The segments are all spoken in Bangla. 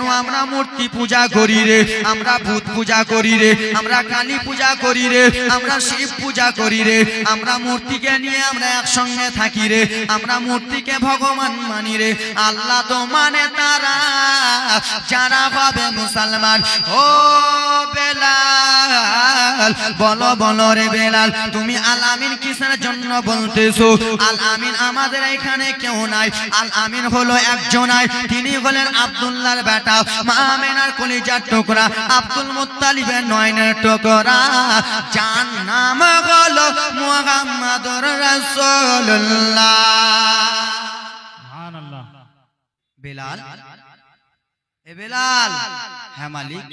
কেন আমরা মূর্তি পূজা করি রে, আমরা ভূত পূজা করি রে, আমরা কালী পূজা করি রে, আমরা শিব পূজা করি রে, আমরা মূর্তিকে নিয়ে আমরা একসঙ্গে থাকি রে, আমরা মূর্তিকে ভগবান মানি রে, আল্লাহ তো মানে তারা, যারা হবে মুসলমান। ও বেলাল, বলো বলো রে বেলাল, তুমি আল আমিন কিসের জন্য বলতেছো? আল আমিন আমাদের এখানে কেউ নাই আল আমিন হলো একজনাই, তিনি হলেন আব্দুল্লাহর বেটা। মা আমেনার কলিজার টুকরা, আব্দুল মুত্তালিবের নয়নের টুকরা। যার নাম হলো মুহাম্মাদুর রাসূলুল্লাহ। বেলাল? এ বেলাল। হ্যাঁ মালিক।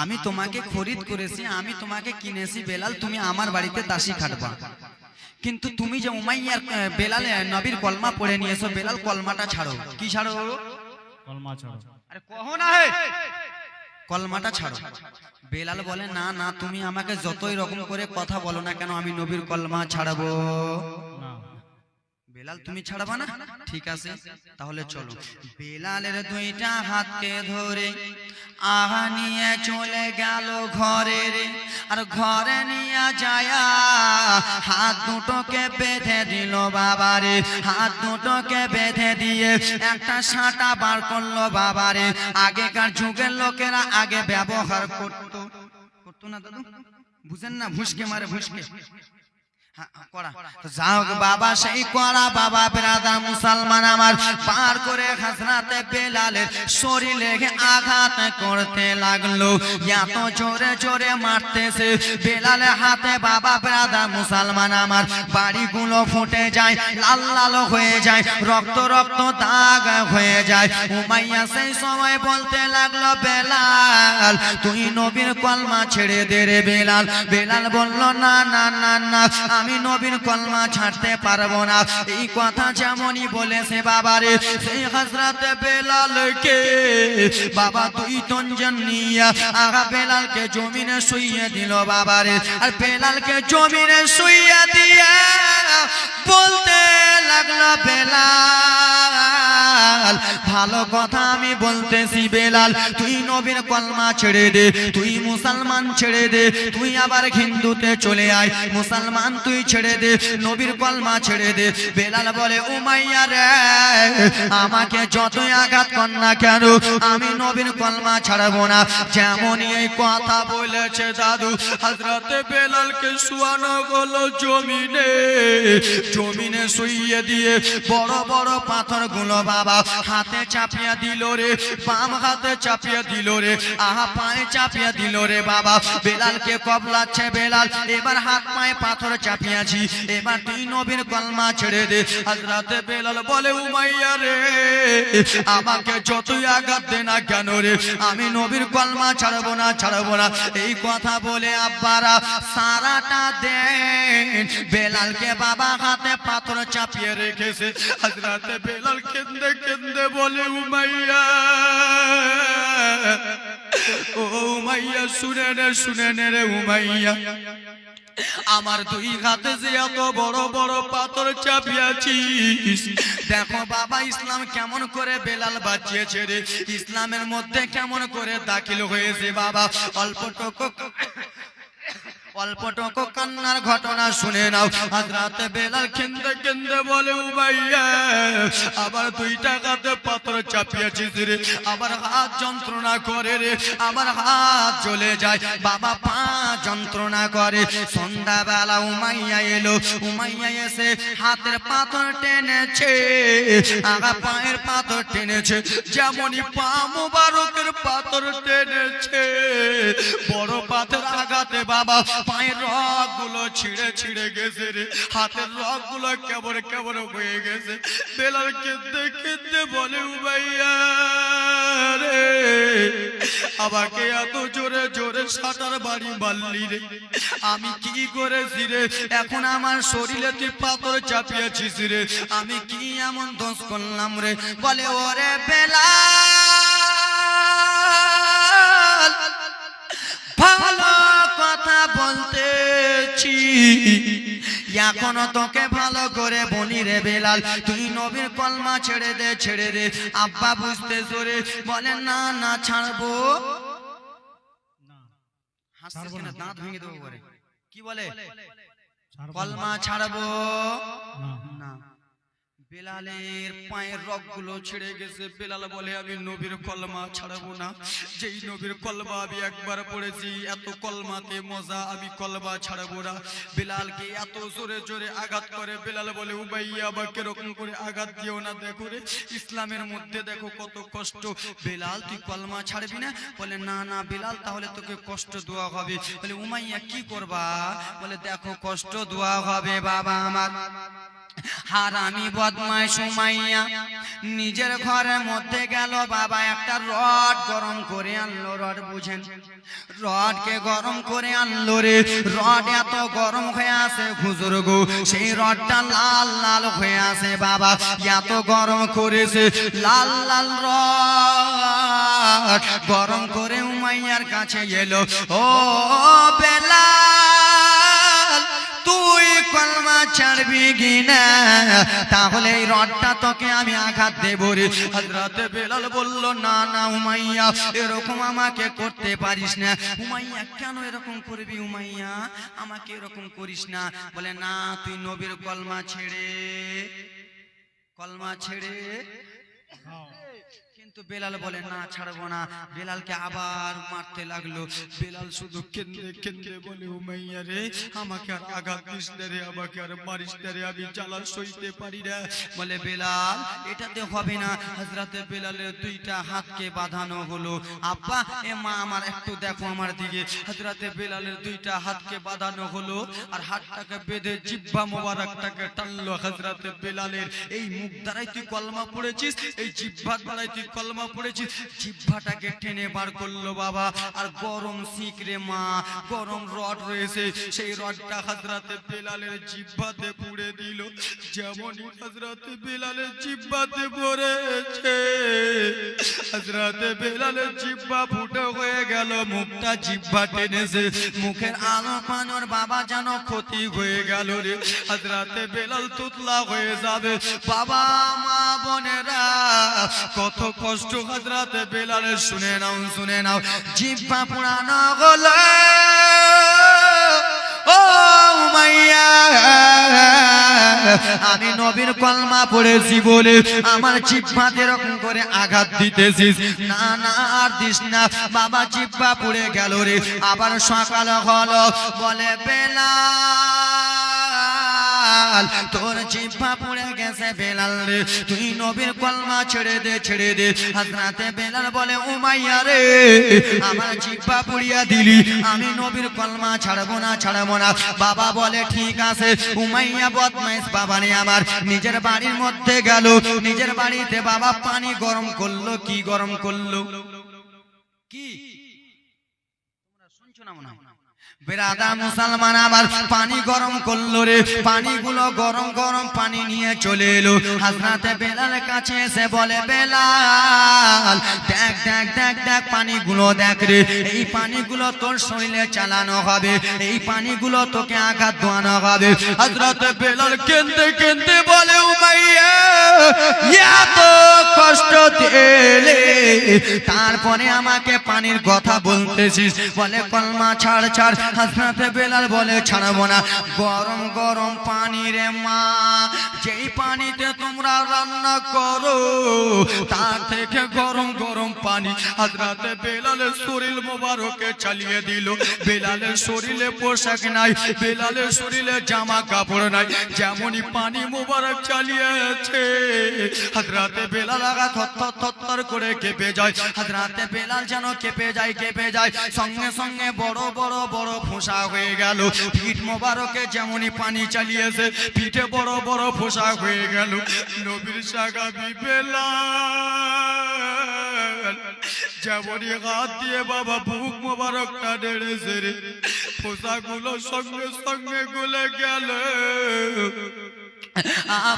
আমি তোমাকে খরিদ করেছি, আমি তোমাকে কিনেছি। বেলাল, তুমি আমার বাড়িতে দাসী খাটবা। কিন্তু তুমি যে উমাইয়ার বেলাল নবীর কলমা পড়ে নিয়েছো, বেলাল কলমাটা ছাড়ো। কি ছাড়ো কলমা ছাড়ো। আরে কহো না হে। কলমাটা ছাড়ো। বেলাল বলে না না তুমি আমাকে যতই রকম করে কথা বলো না কেন আমি নবীর কলমা ছাড়াবো। বেলাল, তুমি ছাড়বা না? ঠিক আছে, তাহলে চলো। বেলালের দুইটা হাতকে ধরে আহা নিয়ে চলে গেল ঘরে রে আর ঘরে নিয়ে যায় হাত দুটোকে বেঁধে দিল বাবারে। হাত দুটোকে বেঁধে দিয়ে একটা সাঁটা বার করল বাবারে। আগেকার যুগের লোকেরা আগে ব্যবহার করতো। করতো না দাদু? বুঝেন না, ভুসকে মারে ভুসকে। যাও গো বাবা সেই করা বাবা ব্রাদার মুসলমান আমার। পার করে হাসরাতে বেলালের শরীরে আঘাত করতে লাগল। এত জোরে জোরে মারতেছে বেলালের হাতে। বাবা ব্রাদার মুসলমান আমার। বাড়িগুলো ফুটে যায় লাল লাল হয়ে যায় রক্ত রক্ত দাগ হয়ে যায়। উমাইয়া সেই সময় বলতে লাগল বেলাল তুই নবীর কলমা ছেড়ে দে রে বেলাল। বেলাল বলল না না না না আমি নবীর কলমা ছাড়তে পারব না। এই কথা যেমনই বলেছে বাবারে সেই হজরতে বেলালকে, বাবা, তুই তঞ্জন নিয়া আগা বেলালকে জমিনে শুইয়ে দিল বাবারে। আর বেলালকে জমিনে শুইয়ে দিয়ে বলতে লাগল, বেলাল, ভালো কথা আমি বলতেছি, বেলাল, তুই নবীর কলমা ছেড়ে দে, তুই মুসলমান ছেড়ে দে, তুই আবার হিন্দুতে চলে আয়, মুসলমান তুই ছেড়ে দে, নবীর কলমা ছেড়ে দে। বেলাল বলে উমাইয়া রে, আমাকে যতই আঘাত কর না কেন, আমি নবীর কলমা ছাড়বো না। যেমনই এই কথা বলেছে দাদু হজরতে বেলালকে শুয়ানো হলো জমিনে। জমিনে শুইয়ে দিয়ে বড় বড় পাথরগুলো বাবা হাতে চাপিয়ে দিল রে, বাম হাতে চাপিয়ে দিল রে, আহা পায়ে চাপিয়ে দিল রে বাবা। বেলালকে কবলাচ্ছে বেলাল, এবার হাত পায়ে পাথর চাপিয়েছি এবার তুই নবীর কলমা ছেড়ে দে। হাজরাতে বেলাল বলে, উমাইয়া রে, আমাকে যতই আঘাত দে না কেন রে, আমি নবীর কলমা ছাড়বো না ছাড়বো না। এই কথা বলে আব্বারা সারাটা দেন বেলালকে বাবা হাতে পাথর চাপিয়ে রেখেছে। হজরতে বেলাল কেন্দে কেন্দে বলে, উমাইয়া, ও উমাইয়া, শুনে নে শুনে নে রে উমাইয়া। আমার দুই হাতে যে এত বড় বড় পাথর চাপিয়াছিস। দেখো বাবা, ইসলাম কেমন করে বেলাল বাঁচিয়েছে রে। ইসলামের মধ্যে কেমন করে দাখিল হয়েছে বাবা। অল্পটুকু অল্পটুকু কান্নার ঘটনা শুনে নাও। হাজরাতে বেলাল কেন্দে কেন্দে বলে, উবাইয়া, আবার দুই টাকাতে পাথর চাপিয়েছিস রে। আবার হাত যন্ত্রণা করে রে। আবার হাত জ্বলে যায়। বাবা পা যন্ত্রণা করে। সন্ধ্যাবেলা উমাইয়া এলো। উমাইয়া এসে হাতের পাথর টেনেছে, আগা পায়ের পাথর টেনেছে। যেমনই পা মুবারকের পাথর টেনেছে। বড় পাথর আঘাতে বাবা পায়ের রগগুলো ছিঁড়ে ছিঁড়ে গেছে রে। হাতের রগগুলো কেবর কেবর হয়ে গেছে। বেলাল কেঁদে কেঁদে বলে উবাইয়া রে। আমাকে এত জোরে জোরে সাঁতার বাড়ি মারলি রে। আমি কি করেছি রে? এখন আমার শরীরে তুই পাথর চাপিয়েছিস রে। আমি কি এমন দোষ করলাম রে? বলে ওরে বেলা ভালো এখনও তোকে ভালো করে বলি রে বেলাল তুই নবীর কলমা ছেড়ে দে ছেড়ে রে আব্বা বুঝতে জোরে বলে না না ছাড়বো। দাঁত ভেঙে দেবো কি বলে? কলমা ছাড়বো। না। বেলালের পায়ের রগগুলো ছেড়ে গেছে। বেলাল বলে, আমি নবীর কলমা ছাড়বো না। যেই নবীর কলমা আমি একবার পড়েছি, এত কলমাতে মজা আমি কলমা ছাড়বো না। বেলালকে এত জোরে জোরে আঘাত করে। বেলাল বলে উবাইয়া আমাকে এরকম করে আঘাত দিও না, দেখো রে, ইসলামের মধ্যে দেখো কত কষ্ট। বেলাল, তুই কলমা ছাড়বি না? বলে, না না, বেলাল, তাহলে তোকে কষ্ট দেওয়া হবে। বলে, উমাইয়া, কি করবা? বলে, দেখো, কষ্ট দেওয়া হবে বাবা আমার। হারামি বদমাই সুমাইয়া নিজের ঘরের মধ্যে গেল বাবা একটা রড গরম করে আনলো রড বুঝেন। রডকে গরম করে আনলো রে। রড এত গরম হয়ে আছে হুজুর গো। সেই রডটা লাল লাল হয়ে আছে বাবা। এত গরম করেছে। লাল লাল রড। গরম করে উমাইয়ার কাছে এলো। ও বেলাল তুই কলমা ছাড়বি কি না তাহলে এই রডটা তোকে আমি আঘাত দেব রে হযরতে বেলাল বলল, না না, উমাইয়া, এরকম আমাকে করতে পারিস না। উমাইয়া, কেন এরকম করবি উমাইয়া? আমাকে এরকম করিস না। বলে, না, তুই নবীর কলমা ছেড়ে কলমা ছেড়ে। কিন্তু বেলাল বলে, না, ছাড়বো না। বেলালকে আবার মারতে লাগল। বেলাল শুধু কেন্দ্রে কেন্দ্রে বলে, উমাইয়া রে, আমাকে আর আঘাত দিস রে, আমাকে আর মারিস রে, আমি জ্বালা সইতে পারি না। বলে বেলাল, এটাতে হবে না। হজরতে বেলালের দুইটা হাতকে বাঁধানো হলো। আব্বা, এ মা আমার একটু দেখো আমার দিকে। হজরতে বেলালের দুইটা হাতকে বাঁধানো হলো আর হাতটাকে বেঁধে জিব্বা মোবারকটাকে টানলো। হজরতে বেলালের, এই মুখ দ্বারাই তুই কলমা পড়েছিস? এই জিব্বা দ্বারাই তুই কলমা পড়েছিস জিব্বাটাকে টেনে বার করল বাবা। আর গরম শিকরে মা, গরম রড রয়েছে। সেই রডটা হজরতে বেলালের জিব্বাতে পুড়ে দিল। যেমনই হজরতে বেলালের জিব্বাতে পড়েছে হজরতে বেলালের জিব্বা ফুটো হয়ে গেল, মুখটা জিব্বা টেনেছে। মুখের আলো পানোর বাবা যেন ক্ষতি হয়ে গেল রে। হজরতে বেলাল তুতলা হয়ে যাবে। বাবা, মা, বোনেরা, কত কষ্ট হজরতে বেলালের শুনে নাও শুনে নাও। জিব্বা পুরানো গলে। ও উমাইয়া, আমি নবীর কলমা পড়েছি বলে আমার জিব্বাতে এরকম করে আঘাত দিতেছিস। না না, আর দিস না। বাবা জিব্বা পড়ে গেল রে। আবার সকাল হলো, বলে বেলা বেলাল, তোর জিহ্বা পুড়ে গেছে বেলাল রে। তুই নবীর কলমা ছেড়ে দে ছেড়ে দে। হাজরাতে বেলাল বলে উমাইয়া রে, আমার জিহ্বা পুড়িয়া দিলি, আমি নবীর কলমা ছাড়বো না ছাড়বো না। বাবা বলে, ঠিক আছে উমাইয়া বদমাইশ বাবা রে আমার। নিজের বাড়ির মধ্যে গেল, নিজের বাড়িতে বাবা পানি গরম করল, কি গরম করল? কি তোমরা শুনছো না মনে হয় বেরাদা মুসলমান আবার পানি গরম করল রে। পানিগুলো গরম গরম পানি নিয়ে চলে এলো। হাজরাতে বেলাল কাছে এসে বলে, বেলাল, দেখ দেখ দেখ দেখ পানিগুলো দেখ রে। এই পানিগুলো তোর শরীরে চালানো হবে। এই পানিগুলো তোকে আঘাত দোয়ানো হবে। হাজরাতে বেলাল কেন্দে কেন্দে বলে, উমাইয়া, এত কষ্ট দিলে তারপরে আমাকে পানির কথা বলতেছিস। বলে, কলমা ছাড় ছাড় হাসনাতে বেলাল বলে, ছাড়বো না। গরম গরম পানি রে মা, যেই পানিতে তোমরা রান্না করো, তার থেকে গরম গরম পানি। হাজরাতে বেলালের শরীর মোবারকে চালিয়ে দিল। বেলালের শরীরে পোশাক নাই, বেলালের শরীরে জামা কাপড় নাই, যেমনই পানি মোবারক চালিয়েছে। হাজরাতে বেলাল আগা থর থর করে কেঁপে যায়। হাজরাতে বেলাল যেন কেঁপে যায় কেঁপে যায়। সঙ্গে সঙ্গে বড় বড় বড় ফোঁসা হয়ে গেল। পিঠ মোবারকে যেমনই পানি চালিয়েছে, পিঠে বড় বড় ফোঁসা হয়ে গেল। নবীর সাগা বেলাল যেমনই হাত দিয়ে বাবা বুক মোবারকটা নেড়েছে রে, ফোঁসাগুলো সঙ্গে সঙ্গে গুলে গেল।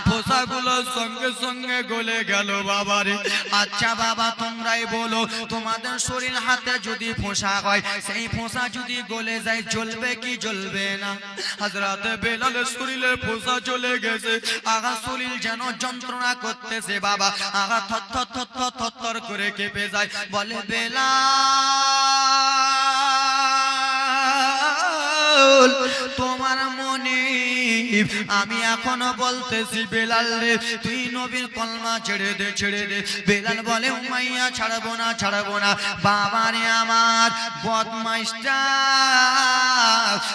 পোষাগুলো সঙ্গে সঙ্গে গলে গেল বাবারে। আচ্ছা বাবা, তোমরাই বলো, তোমাদের শরীর হাতে যদি ফোঁসা হয়, সেই ফোঁসা যদি গলে যায়, জ্বলবে কি জ্বলবে না? হাজরাতে বেলালের শরীরে ফোঁসা চলে গেছে। আগা শরীর যেন যন্ত্রণা করতেছে বাবা। আগা থর থর থর থর থর থর করে কেঁপে যায়। বলে বেলা তোমার মনে আমি এখনও বলতেছি বেলাল রে তুই নবীর কলমা ছেড়ে দে ছেড়ে দে। বেলাল বলে, উমাইয়া, ছাড়বো না ছাড়বো না। বাবা রে আমার বদমাইশটা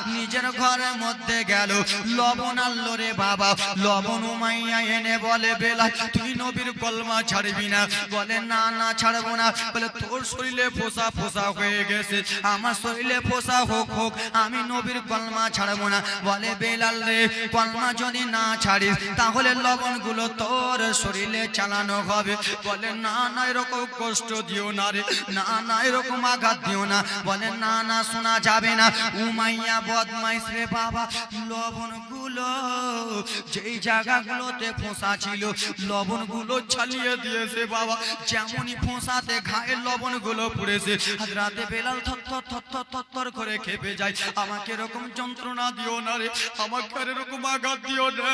নিজের ঘরের মধ্যে গেল। লবণ আনলো রে বাবা, লবণ উমাইয়া এনে বলে, বেলাল, তুই নবীর কলমা ছাড়বি না। বলে, না না, ছাড়বো না। বলে, তোর শরীরে ফোসা ফোসা হয়ে গেছে। আমার শরীরে ফোসা হোক হোক, আমি নবীর কলমা ছাড়বো না। বলে, বেলাল রে কলমা যদি না ছাড়িস, তাহলে লবণগুলো তোর শরীরে চালানো হবে। বলে, না না, এরকম কষ্ট দিও না রে। না না, এরকম আঘাত দিও না। বলে, না না, শোনা যাবে না। উমাইয়া বদমাইশ রে বাবা, লবণ গুলো যেই জায়গাগুলোতে ফোঁসা ছিল লবণগুলো ছালিয়ে দিয়েছে বাবা। যেমনই ফোঁসাতে ঘায়ের লবণগুলো পড়েছে রাতে বেলাল থর থর থর করে খেপে যায়। আমাকে এরকম যন্ত্রণা দিও না রে, আমাকে এরকম আঘাত দিও না।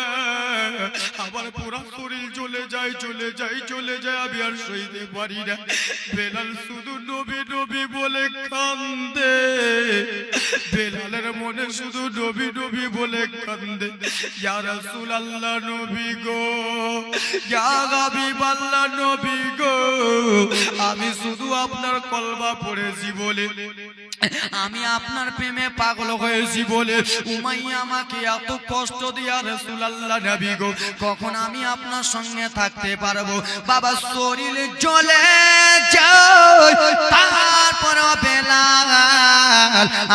আমার পুরা শরীর চলে যায় চলে যায় চলে যায়, আমি আর সইতে পারি না। বেলাল শুধু নবী নবী বলে কান্দে, বেলালের মনে শুধু নবী নবী বলে কান্দে। আমি শুধু আপনার কলমা পড়েছি বলে, আমি আপনার প্রেমে পাগল হয়েছি বলে উমাইয়া আমাকে এত কষ্ট দিয়া রাসূলুল্লাহ নবী গো, কখন আমি আপনার সঙ্গে থাকতে পারব? বাবা শরীর জ্বলে যায় তারপর বেলাল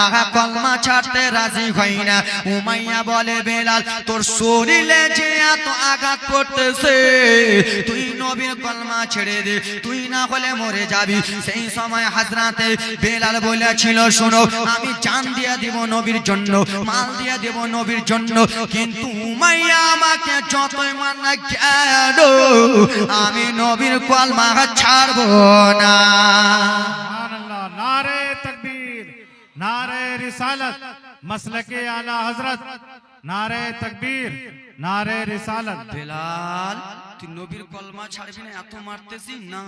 আগা কলমা ছাড়তে রাজি হই না। উমাইয়া বলে, বেলাল, তোর শরীরে যে এত আঘাত করতেছে তুই নবীর কলমা ছেড়ে দে, তুই না হলে মরে যাবি। সেই সময় হাজরাতে বেলাল বলেছিল, শোনো, আমি চান দিয়া দেব নবীর জন্য, মাল দিয়া দেব নবীর জন্য, কিন্তু উমাইয়া আমাকে যতই মানা কেন, আমি নবীর কলমা ছাড়বো না। নারে नारे रिसालत मसलके आला हजरत नारे तकबीर नारे रिसालत বেলাল তুই নবীর কলমা ছাড়বি না এত মারতেছি না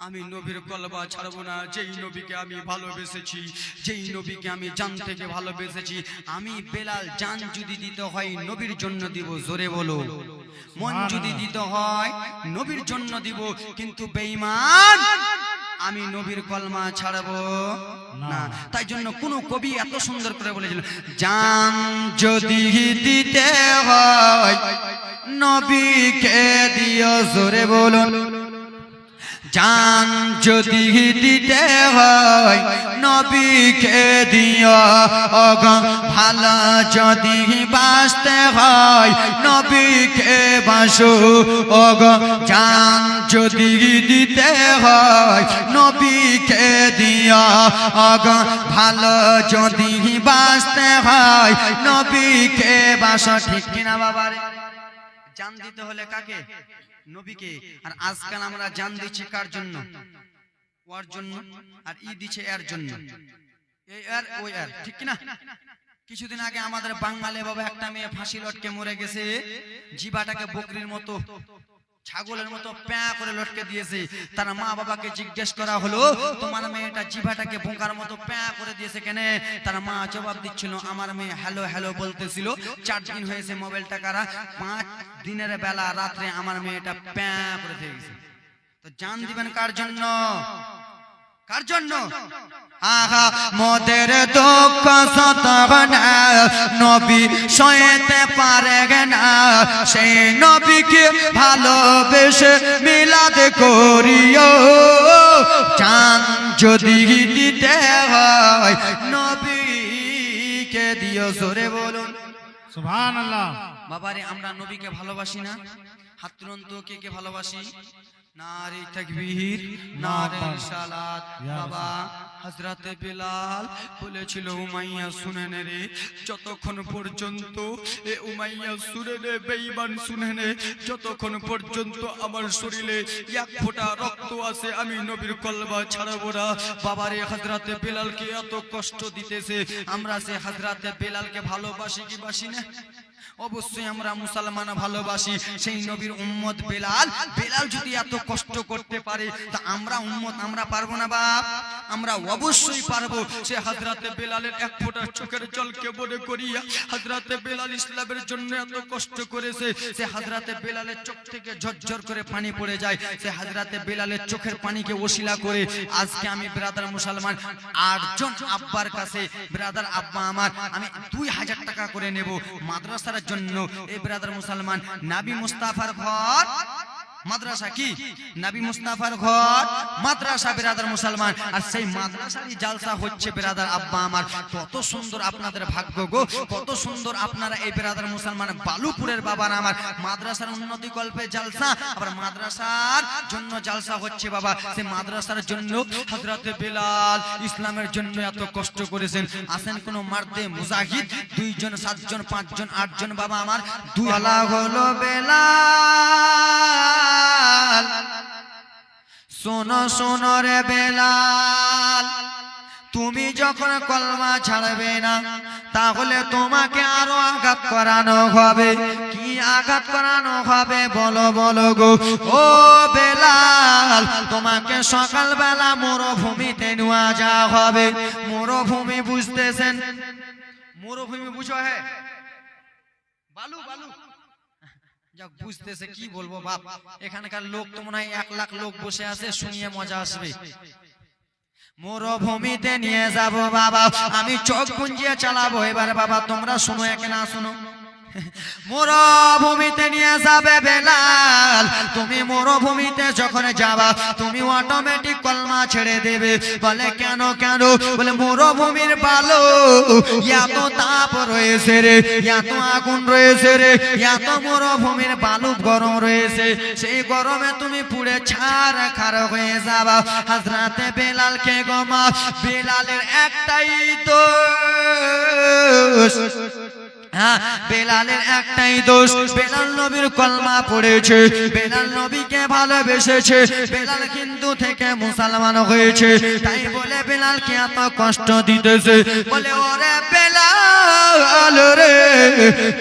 আমি নবীর কলমা ছাড়বো না যেই নবীকে আমি ভালোবেসেছি যেই নবীকে আমি জান থেকে ভালোবেসেছি আমি বেলাল জান যদি দিতে হয় নবীর জন্য দিব জোরে বলো মন যদি দিতে হয় নবীর জন্য দিব কিন্তু বেঈমান আমি নবীর কলমা ছাড়বো? না। তাই জন্য কোন কবি এত সুন্দর করে বলেছিল, জান যদি দিতে হয়, নবীকে দিও জোরে বলুন। জান যদি দিতে হয়, নবীকে দিও। অগ ভালো যদি বাঁচতে হয়, নবীকে বাসো অগ জান যদি দিতে হয়, নবীকে দিও। অগ ভালো যদি বাঁচতে হয়, নবীকে বাস ঠিক কিনা বাবারে? জান দিতে হলে কাকে? নবীকে। আর আজকাল আমরা জান দিচ্ছি কার জন্য? ওর জন্য। আর ই দিচ্ছে এর জন্য। এই আর ওই আর ঠিক না কিছুদিন আগে আমাদের বাঙালি বাবা একটা মেয়ে ফাঁসি লটকে মরে গেছে। জিবাটাকে বকরির মতো। ছাগলের মতো প্যা করে লটকে দিয়েছে। তার মা বাবাকে জিজ্ঞেস করা হলো, তোমার মেয়েটা জিভাটাকে বোকার মতো প্যা করে দিয়েছে কেন? তার মা জবাব দিচ্ছিল, আমার মেয়ে হ্যালো হ্যালো বলতেছিল, চার দিন হয়েছে মোবাইলটা কারা? পাঁচ দিনের বেলা রাত্রে আমার মেয়েটা প্যা করে দিয়েছে। তো জান দিবেন কার জন্য? কার জন্য। আহা মোদের দুঃখ শতবনা। নবী সয়েতে পারে না। সেই নবীকে ভালোবেসে মিলাদ করিও। চান যদি দিতে হয় নবীকে দিও সরে বলুন। সুবহানাল্লাহ। বাবারে আমরা নবীকে ভালোবাসি না। হাত তুলন্ত কে কে ভালোবাসি। রে, যতক্ষণ পর্যন্ত যতক্ষণ পর্যন্ত আমার শরীরে এক ফোঁটা রক্ত আছে, আমি নবীর কলবা ছাড়াবো না। বাবারে হজরতে বেলালকে এত কষ্ট দিতেছে, আমরা সে হজরতে বেলালকে ভালোবাসি কি বাসি না? অবশ্যই আমরা মুসলমান ভালোবাসি। সেই নবীর উম্মত বেলাল। বেলাল যদি এত কষ্ট করতে পারে, তা আমরা উম্মত আমরা পারব না বাপ। আমরা অবশ্যই পারব। সে হাজরাতে বেলালের এক ফোঁটা চোখের জলকে মনে করিয়া হাজরাতে বেলাল ইসলামের জন্য এত কষ্ট করেছে। সে হাজরাতে বেলালের চোখ থেকে ঝরঝর করে পানি পড়ে যায়। সে হাজরাতে বেলালের চোখের পানিকে ওসিলা করে, আজকে আমি ব্রাদার মুসলমান, আটজন আব্বার কাছে, ব্রাদার আব্বা আমার, আমি দুই হাজার টাকা করে নেব। মাদ্রাসার জন্য। এ ব্রাদার মুসলমান নাবি মুস্তাফার ঘর। মাদ্রাসা কি? নাবি মুস্তাফার ঘর। মাদ্রাসা, বেরাদার মুসলমান। আর সেই মাদ্রাসারই জালসা হচ্ছে বেরাদার আব্বা আমার। কত সুন্দর আপনাদের ভাগ্য গো। কত সুন্দর আপনারা এই বেরাদার মুসলমান। বালুপুরের বাবার আমার। মাদ্রাসার উন্নতি কল্পে জালসা। আবার মাদ্রাসার জন্য জালসা হচ্ছে বাবা। সেই মাদ্রাসার জন্য হজরতে বেলাল ইসলামের জন্য এত কষ্ট করেছেন। আসেন কোন মার্দে মুজাহিদ, দুইজন, সাতজন, পাঁচজন, আটজন বাবা আমার। দুই হলো বেলাল। শোনো শোনো রে বেলাল, তুমি যখন কলমা ছাড়বে না, তাহলে তোমাকে আরও আঘাত করানো হবে। কি আঘাত করানো হবে বলো বলো গো। ও বেলাল, তোমাকে সকালবেলা মরুভূমিতে নেওয়া যাওয়া হবে। মরুভূমি বুঝতেছেন? মরুভূমি বুঝো হ্যাঁ বালু বালু। যাক বুঝতেছে কি বলব বাপ? এখানকার লোক তো মনে হয় এক লাখ লোক বসে আছে শুনিয়ে মজা আসবে। মরুভূমিতে নিয়ে যাব বাবা। আমি চোখ গুঞ্জিয়ে চালাবো। এবার বাবা তোমরা শুনো একে না শুনো। মরুভূমিতে নিয়ে যাবে বেলাল। তুমি মরুভূমিতে যখন যাবা, তুমি অটোমেটিক কলমা ছেড়ে দেবে। বলে, কেন কেন? বলে, মরুভূমির বালো, এত তাপ রয়েছে রে, এত আগুন রয়েছে রে, এত মরুভূমির বালু গরম রয়েছে। সেই গরমে তুমি পুড়ে ছাড় খার হয়ে যাবা। হাজরাতে বেলালকে গমা বেলালের একটাই তো হ্যাঁ বেলালের একটাই দোষ, বেলাল নবীর কলমা পড়েছে, বেলাল নবীকে ভালোবেসেছে, বেলাল কিন্তু থেকে মুসলমান হয়েছে, তাই বলে বেলালকে এত কষ্ট দিতেছে, বলে ওরে বেলাল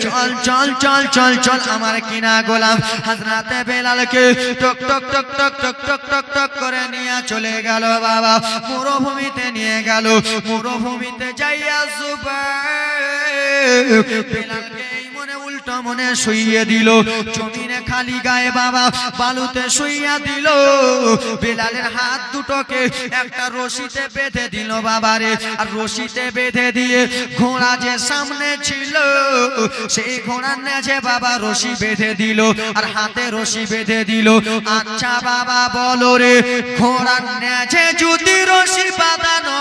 চল চল চল চল চল আমার কিনা গোলাম। হাজরাতে বেলালকে টক টক টক টক টক টক টক টক করে নিয়ে চলে গেল বাবা। মরুভূমিতে নিয়ে গেল, মরুভূমিতে যাইয়া সুবাই বেলালকে মনে উল্টা মনে শুইয়ে দিল। জমিনে খালি গায়ে বাবা বালুতে শুইয়া দিল। বেলালের হাত দুটোকে একটা রশিতে বেঁধে দিল বাবারে। আর রশিতে বেঁধে দিয়ে ঘোড়া যে সামনে ছিল, সেই ঘোড়ার নেছে বাবা রশি বেঁধে দিল আর হাতে রশি বেঁধে দিল। আচ্ছা বাবা বলো রে, ঘোড়ার নেছে যদি রশি বাঁধানো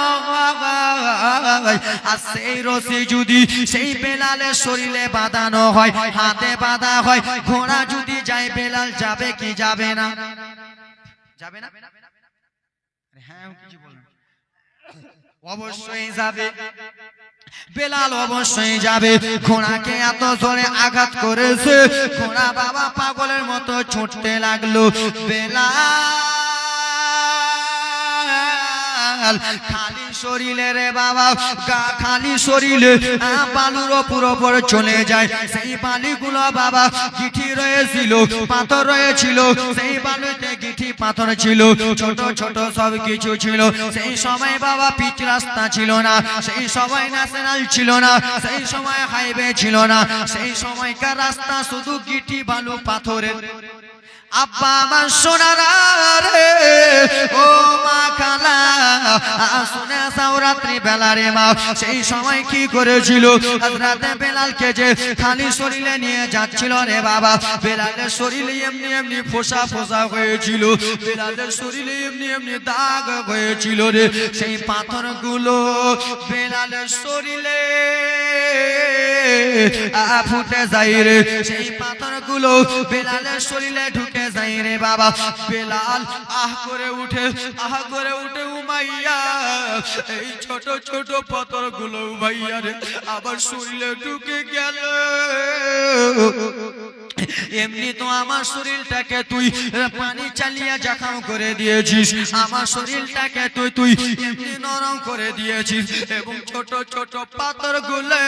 আর সেই রশি যদি সেই বেলালের শরীরে বাঁধানো হয়, হাতে বাঁধা হয়, ঘোড়া যদি যায়, বেলাল যাবে কি যাবে না? যাবে না? হ্যাঁ কিছু বললাম অবশ্যই যাবে। বেলাল অবশ্যই যাবে। ঘোড়াকে এত জোরে আঘাত করেছে। ঘোড়া বাবা পাগলের মতো ছুটতে লাগল। বেলাল খালি শরীরে রে বাবা খালি শরীরে ওপর ওপর চলে যায়। সেই বালিগুলো বাবা গিঠি রয়েছিল, পাথর রয়েছিল, সেই বালুতে গিঠি পাথর ছিল, ছোট ছোট সব কিছু ছিল। সেই সময় বাবা পিচ রাস্তা ছিল না, সেই সময় ন্যাশনাল ছিল না, সেই সময় হাইওয়ে ছিল না, সেই সময়কার রাস্তা শুধু গিঠি বালু পাথরের। আব্বা আমার সোনারা রে, ও মা খালা শুনে আসাও রাত্রি বেলা রে মা। সেই সময় কি করেছিল? রাতে বেলালকে যে খালি শরীরে নিয়ে যাচ্ছিল রে বাবা, বেলালের শরীরে এমনি এমনি ফোসা ফোসা হয়েছিল, বেলালের শরীরে এমনি এমনি দাগ হয়েছিল রে। সেই পাথরগুলো বেলালের শরীরে ফুটে যাই রে। সেই পাথরগুলো বেলালের শরীরে ঢুকে যাই রে বাবা। বেলাল, আহ করে উঠে, আহ করে উঠে উমাইয়া। এই ছোট ছোট পাথরগুলো উমাইয়া রে, আবার শরীরে ঢুকে গেল। এমনি তো আমার শরীরটাকে তুই পানি চালিয়ে জখম করে দিয়েছিস। আমার শরীরটাকে তুই তুই এমনি নরম করে দিয়েছিস। এবং ছোট ছোট পাথরগুলো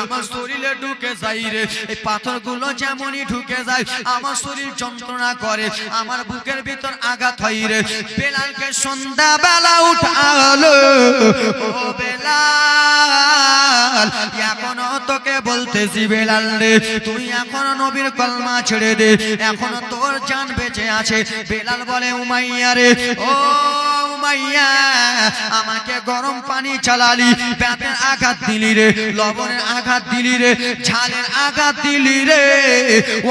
আমার শরীরে ঢুকে যাই রে। এই পাথরগুলো যেমনই ঢুকে যায়, আমার শরীর যন্ত্রণা করে, আমার বুকের ভিতর আঘাত হয় রে। বেলালকে সন্ধ্যা বেলা উঠালো, ও বেলাল, এখনও তোকে বলতেছি বেলাল রে, তুই এখন নবীর কলমা ছেড়ে দে, এখন তোর জান বেঁচে আছে। বেলাল বলে, উমাইয়া রে, ও উমাইয়া আমাকে গরম পানি চালালি ব্যাতের আঘাত দিলি রে, লবণের আঘাত দিলি রে, ঝালের আঘাত দিলি রে।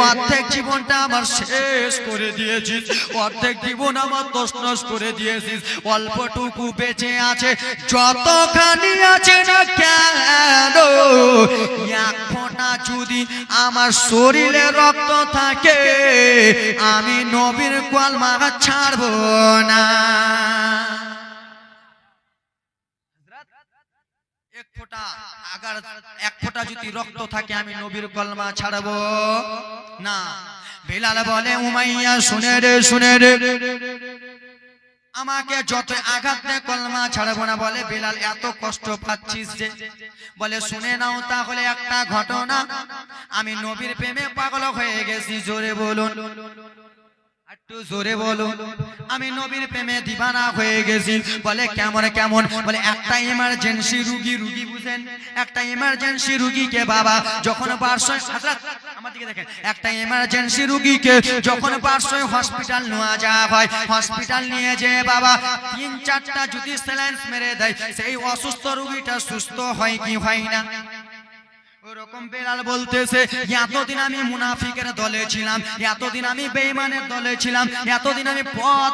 অর্ধেক জীবনটা আমার শেষ করে দিয়েছিস, অর্ধেক জীবন আমার তসনস করে দিয়েছিস। অল্পটুকু বেঁচে আছে, যতখানি আছে না কেন? এক যদি আমার শরীরে রক্ত থাকে, আমি নবীর কলমা ছাড়বো না এক রক্ত থাকে, আমি নবীর কলমা না। বলে, উমাইয়া, শুনে রে শুনে রে। আমাকে যত আঘাত দেয়, কলমা ছাড়বো না বলে বেলাল এত কষ্ট পাচ্ছিস যে। বলে, শুনে নাও তাহলে একটা ঘটনা। আমি নবীর প্রেমে পাগল হয়ে গেছি, জোরে বলুন। একটু আমি নবীর প্রেমে দিবানা হয়ে গেছি। বলে কেমন কেমন? বলে একটা ইমার্জেন্সি রুগী রুগী বুঝেন? একটা ইমার্জেন্সি রুগীকে বাবা, যখন দেখেন, একটা ইমার্জেন্সি রুগীকে যখন পার্শ্বয় হসপিটাল নেওয়া যাওয়া হয় হসপিটাল নিয়ে যে বাবা তিন চারটা যদি স্যালাইন্স মেরে দেয়, সেই অসুস্থ রুগীটা সুস্থ হয় কি হয় না? বেলাল বলতেছে, এতদিন আমি মুনাফিকের দলে ছিলাম, এতদিন আমি বেইমানের দলে ছিলাম, এতদিন আমি পথ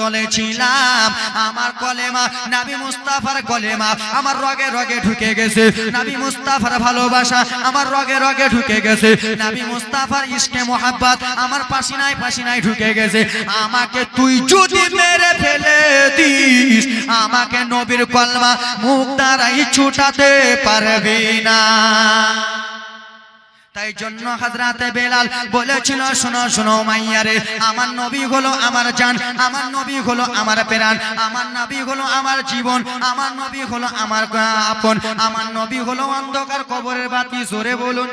দলে ছিলাম। আমার কলেমা নাবি মুস্তাফার কলেমা আমার রগে রগে ঢুকে গেছে। নাবি মুস্তাফার ভালোবাসা আমার রগে রগে ঢুকে গেছে। নাবি মুস্তাফার আমার পাশিনায় পাশিনায় ঢুকে গেছে। আমাকে তুই যদি মেরে ফেলে দিস, আমাকে নবীর কলমা মুখ দ্বারাই ছুটাতে পারবি না। তাই জন্য হাজরাতে বেলাল বলেছিল, শোনো শোনো মাইয়ারে, আমার নবী হলো আমার জান, আমার নবী হলো আমার প্রাণ, আমার নবী হলো আমার জীবন, আমার নবী হলো আমার আপন, আমার নবী হলো অন্ধকার কবরের বাতি, জোরে বলুন।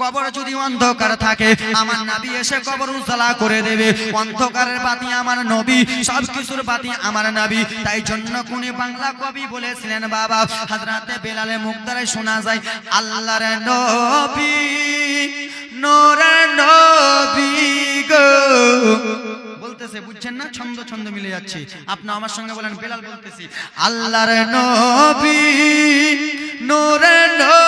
কবর যদি অন্ধকার থাকে, আমার নবী এসে কবর উজালা করে দেবে। অন্ধকারের বাতি আমার নবী সব কিছুর বাতি আমার নবী। তাই জন্য কোনি বাংলা কবি বলেছিলেন, বাবা হাজরাতে বেলালে মুখ দ্বারা শোনা যায়, আল্লাহর নবী, নোরের নবী গো। বলতেছে, বুঝছেন না? ছন্দ ছন্দ মিলে যাচ্ছে। আপনি আমার সঙ্গে বলেন, বেলাল বলতেছি, আল্লাহর নবী, নূরের নবী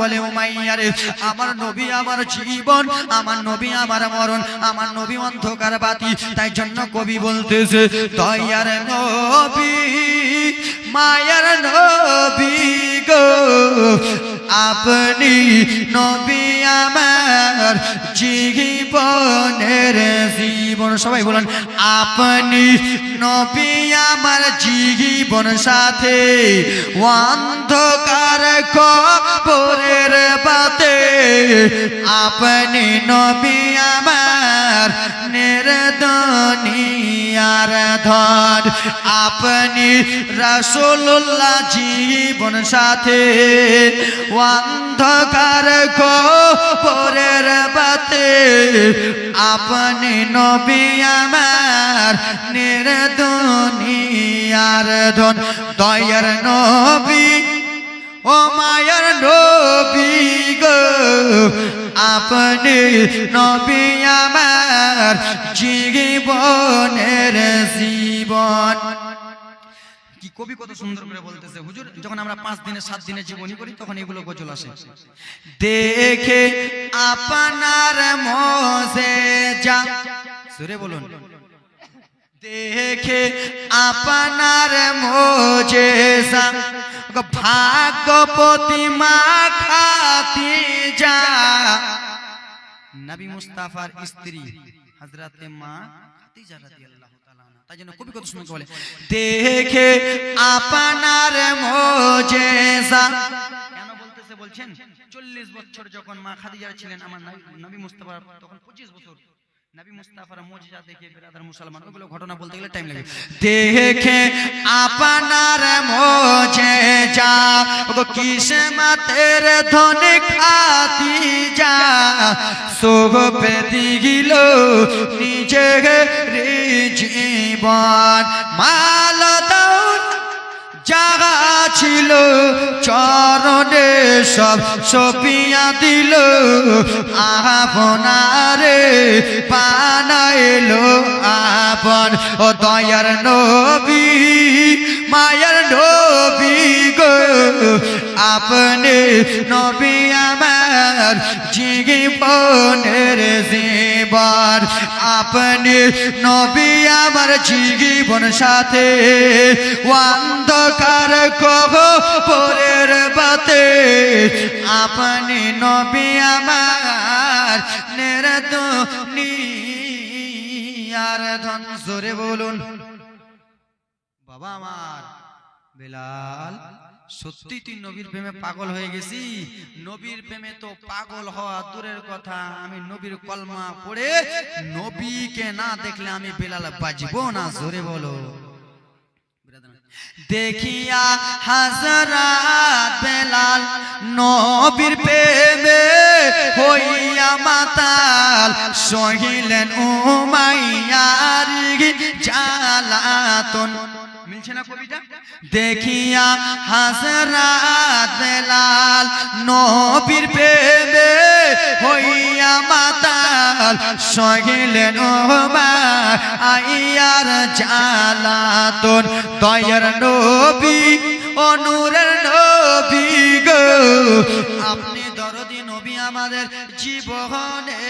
বলে উমাইয়ারে আমার নবী আমার জীবন, আমার নবী আমার মরণ, আমার নবী অন্ধকার বাতি, তাই জন্য কবি বলতেছে, দয়ার নবী, মায়ার নবী গো, আপনি নবী আমার জীবনের জীবন। সবাই বলেন, আপনি নবী আমার জীবন সাথে অন্ধকার বাতে আপনি নবী আমার নির্দনিয়ার ধন। আপনি রসুল্লাহ জীবন সাথে। অন্ধকার কবরের বাতে। আপনি নবী আমার নির্দনিয়ার ধন। দয়ার নবী ও মায়ার নবী গো আপনি নবী আমার জীবনের জীবন। কি কবি কত সুন্দর করে বলতেছে হুজুর যখন আমরা পাঁচ দিনে সাত দিনে জীবনী করি তখন এগুলো গজল আসে। দেখে আপনার মজে যা। সুরে বলুন। দেখে আপনার মোজে ভাগ্যপতি মা যা। নবী মুস্তাফার স্ত্রী হযরতে মা খাদিজা রাদিয়াল্লাহু তাআলা। তাই জন্য কবি কত সুন্দর বলে, দেখে আপনার মোজেজা। কেন বলতেছে বলছেন? 40 বছর যখন মা খাদিজা ছিলেন, আমার নবী- মুস্তাফা তখন 25 বছর দেখে আপনার মোজেজা ও কিসমাতের ধনে খাতি যা সোগ পেতি গিল নিজে জীবন। মাল জাগা ছিল, চরণে সব সপিয়া দিল। আপনারে পানাইলো আপন ও দয়ার নবী, মায়ার নবী গো। আপনি নবী আমার জীবনের জীবন আপনি নবী আমার জীবন সাথে অন্ধকার কহ পরের বাতে, আপনি নবী আমার নেরত আর ধন, জোরে বলুন। বাবা আমার, বেলাল। সত্যি তুই নবীর প্রেমে পাগল হয়ে গেছি নবীর প্রেমে তো পাগল হওয়া দূরের কথা। আমি নবীর কলমা পড়ে নবীকে না দেখলে আমি বেলাল বাজবো না জোরে বলো। দেখিয়া হাজরাত বেলাল নবীর প্রেমে হইয়া মাতাল সহিলেন উমাইয়ার জালাতন। কবিতা? দেখিয়া হাজরাত বেলাল নবীর প্রেমে হইয়া মাতাল সহিলেন আইয়ার জালাতন দয়ার নবী অনুরের নবী গো। আপনি দরদি নবী আমাদের জীবনে